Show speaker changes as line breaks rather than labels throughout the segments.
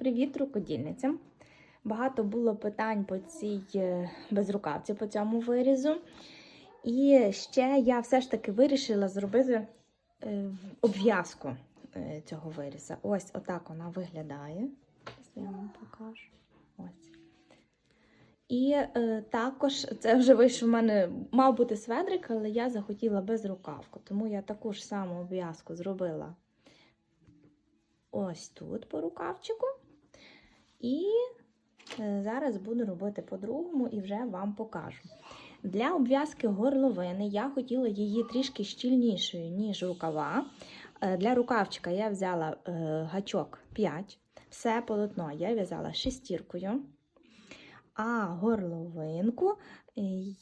Привіт, рукодільницям! Багато було питань по цій е, безрукавці, по цьому вирізу. І ще я все ж таки вирішила зробити е, обв'язку е, цього виріза. Ось отак вона виглядає. Я вам покажу. Ось. І е, також це вже вийшов в мене, мав бути сведрик, але я захотіла безрукавку. Тому я таку ж саму обв'язку зробила ось тут по рукавчику. І е, зараз буду робити по-другому і вже вам покажу. Для обв'язки горловини я хотіла її трішки щільнішою, ніж рукава. Е, Для рукавчика я взяла е, гачок 5, все полотно я в'язала шестіркою. А горловинку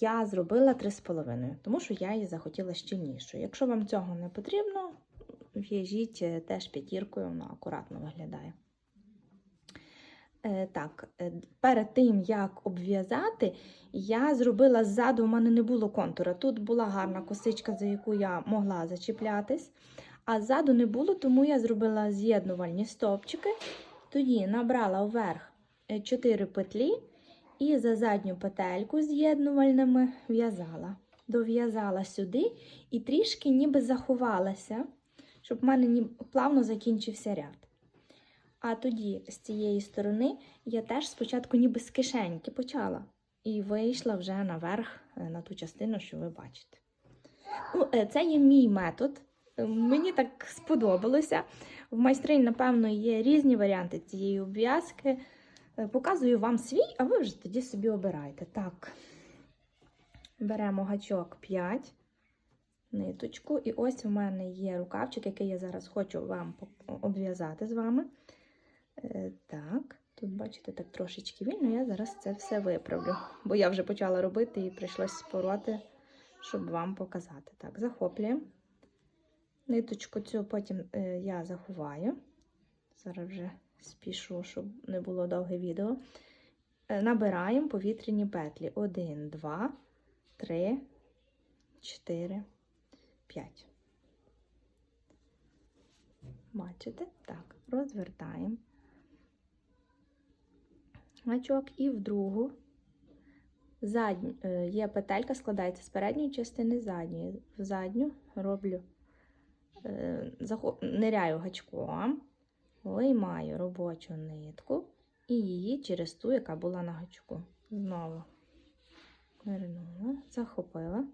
я зробила 3,5, тому що я її захотіла щільнішою. Якщо вам цього не потрібно, в'яжіть теж п'ятіркою, вона акуратно виглядає. Е, Так, е, перед тим, як обв'язати, я зробила ззаду, у мене не було контура. Тут була гарна косичка, за яку я могла зачіплятись, а ззаду не було, тому я зробила з'єднувальні стовпчики. Тоді набрала вверх 4 петлі і за задню петельку з'єднувальними в'язала. Дов'язала сюди і трішки ніби заховалася, щоб в мене плавно закінчився ряд. А тоді з цієї сторони я теж спочатку ніби з кишеньки почала і вийшла вже наверх е, на ту частину, що ви бачите. Ну, е, це є мій метод. Е, Мені так сподобалося. В майстрині, напевно, є різні варіанти цієї обв'язки. Показую вам свій, а ви вже тоді собі обирайте. Так, беремо гачок 5, ниточку, і ось у мене є рукавчик, який я зараз хочу вам обв'язати з вами. Е, Так, тут, бачите, так трошечки вільно, я зараз це все виправлю, бо я вже почала робити і прийшлось спороти, щоб вам показати. Так, захоплюємо. Ниточку цю потім е, я заховаю. Зараз вже спішу, щоб не було довге відео. Е, Набираємо повітряні петлі. 1, 2, 3, 4, 5. Бачите? Так, розвертаємо гачок і в другу. Задню, е, є петелька, складається з передньої частини задньої. В задню роблю, е, ниряю гачком, виймаю робочу нитку і її через ту, яка була на гачку. Знову нирнула, захопила,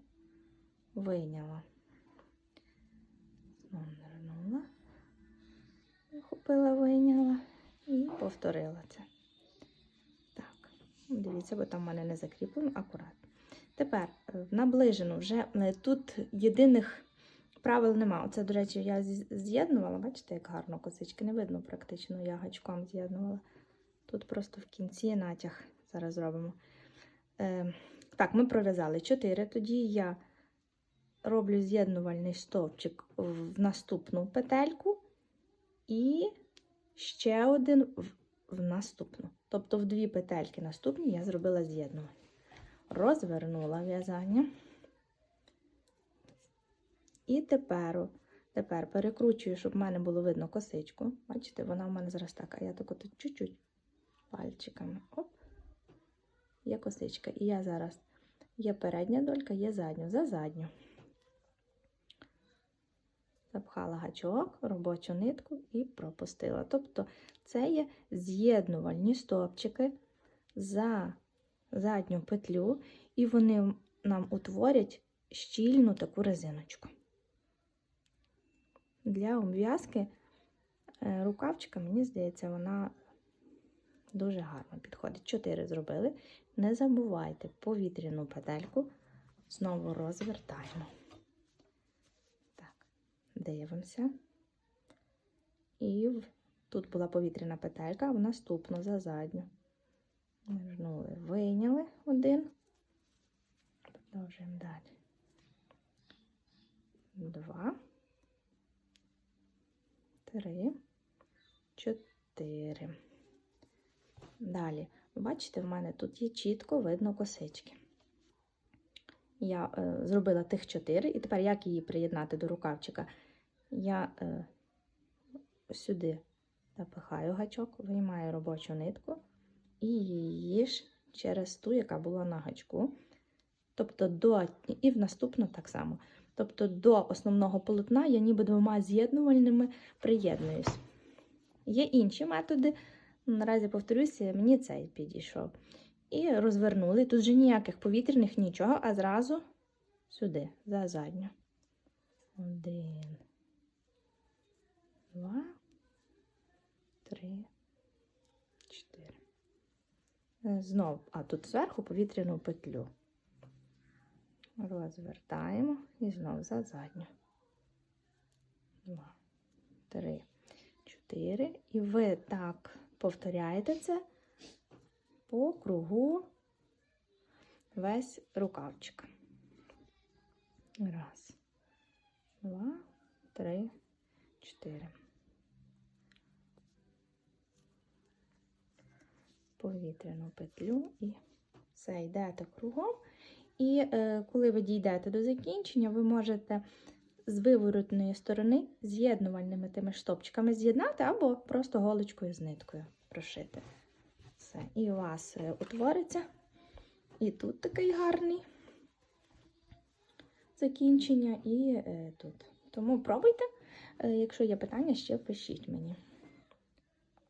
вийняла. Знову нирнула, захопила, вийняла і повторила це. Дивіться, бо там в мене не закріплено, акуратно. Тепер е, наближену вже е, тут єдиних правил нема. Оце, до речі, я з'єднувала, бачите, як гарно косички не видно практично, я гачком з'єднувала. Тут просто в кінці натяг зараз зробимо. Е, так, ми пров'язали 4. Тоді я роблю з'єднувальний стовпчик в наступну петельку і ще один в наступну. Тобто в дві петельки наступні я зробила з'єднування. Розвернула в'язання. І тепер, тепер перекручую, щоб в мене було видно косичку. Бачите, вона в мене зараз так, а я так от чуть-чуть пальчиками. Оп, є косичка. І я зараз є передня долька, є задня, за задню. Запхала гачок, робочу нитку і пропустила. Тобто це є з'єднувальні стовпчики за задню петлю, і вони нам утворять щільну таку резиночку. Для обв'язки е, рукавчика, мені здається, вона дуже гарно підходить. Чотири зробили. Не забувайте повітряну петельку знову розвертаємо. Дивимося. І тут була повітряна петелька, в наступну за задню. Нажнули, вийняли один. Продовжуємо далі. Два. Три. Чотири. Далі. Бачите, в мене тут є чітко видно косички. Я е, зробила тих чотири, і тепер як її приєднати до рукавчика? Я е, сюди Запихаю гачок, виймаю робочу нитку і її ж через ту, яка була на гачку. Тобто до, і в наступну так само. Тобто до основного полотна я ніби двома з'єднувальними приєднуюсь. Є інші методи. Наразі повторюся, мені цей підійшов. І розвернули. Тут же ніяких повітряних нічого, а зразу сюди, за задню. Один, два, три, чотири. Знов, а тут зверху повітряну петлю. Розвертаємо і знов за задню. Два, три, чотири. І ви так повторяєте це по кругу весь рукавчик. Раз, два, три, чотири. Повітряну петлю і все йдете кругом. І е, коли ви дійдете до закінчення, ви можете з виворотної сторони з'єднувальними тими штопчиками з'єднати або просто голочкою з ниткою прошити. Все. І у вас е, утвориться. І тут такий гарний закінчення, і е, тут. Тому пробуйте. Е, якщо є питання, ще пишіть мені.